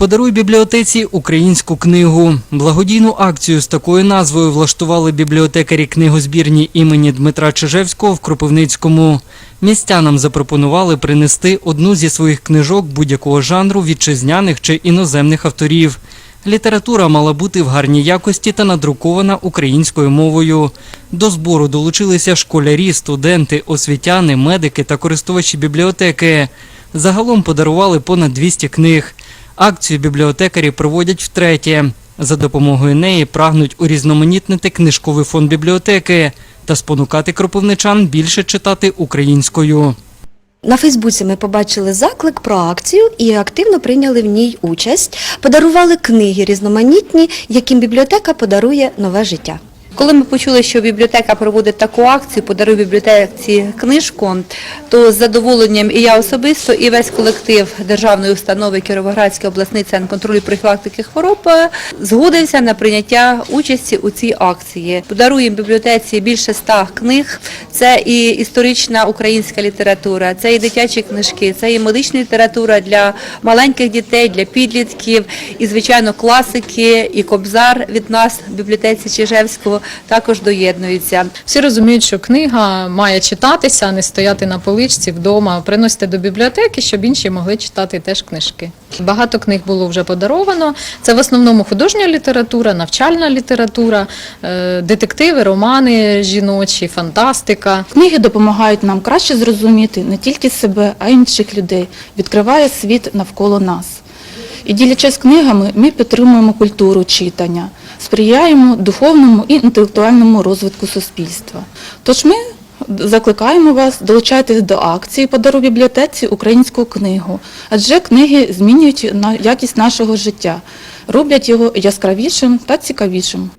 Подаруй бібліотеці українську книгу. Благодійну акцію з такою назвою влаштували бібліотекарі книгозбірні імені Дмитра Чижевського в Кропивницькому. Містянам запропонували принести одну зі своїх книжок будь-якого жанру вітчизняних чи іноземних авторів. Література мала бути в гарній якості та надрукована українською мовою. До збору долучилися школярі, студенти, освітяни, медики та користувачі бібліотеки. Загалом подарували понад 200 книг. Акцію бібліотекарі проводять втретє. За допомогою неї прагнуть урізноманітнити книжковий фонд бібліотеки та спонукати кропивничан більше читати українською. На Фейсбуці ми побачили заклик про акцію і активно прийняли в ній участь. Подарували книги різноманітні, яким бібліотека подарує нове життя. Коли ми почули, що бібліотека проводить таку акцію, подаруй бібліотеці книжку, то з задоволенням і я особисто, і весь колектив державної установи Кіровоградський обласний центр контролю профілактики хвороб згодився на прийняття участі у цій акції. Подаруємо бібліотеці більше ста книг. Це і історична українська література, це і дитячі книжки, це і медична література для маленьких дітей, для підлітків, і звичайно класики, і кобзар від нас в бібліотеці Чижевського також доєднуються. Всі розуміють, що книга має читатися, а не стояти на поличці вдома, приносити до бібліотеки, щоб інші могли читати теж книжки. Багато книг було вже подаровано. Це в основному художня література, навчальна література, е, детективи, романи жіночі, фантастика. Книги допомагають нам краще зрозуміти не тільки себе, а й інших людей, відкриває світ навколо нас. І ділячись книгами, ми підтримуємо культуру читання, сприяємо духовному і інтелектуальному розвитку суспільства. Тож ми закликаємо вас долучайтесь до акції «Подаруй бібліотеці українську книгу, адже книги змінюють якість нашого життя, роблять його яскравішим та цікавішим.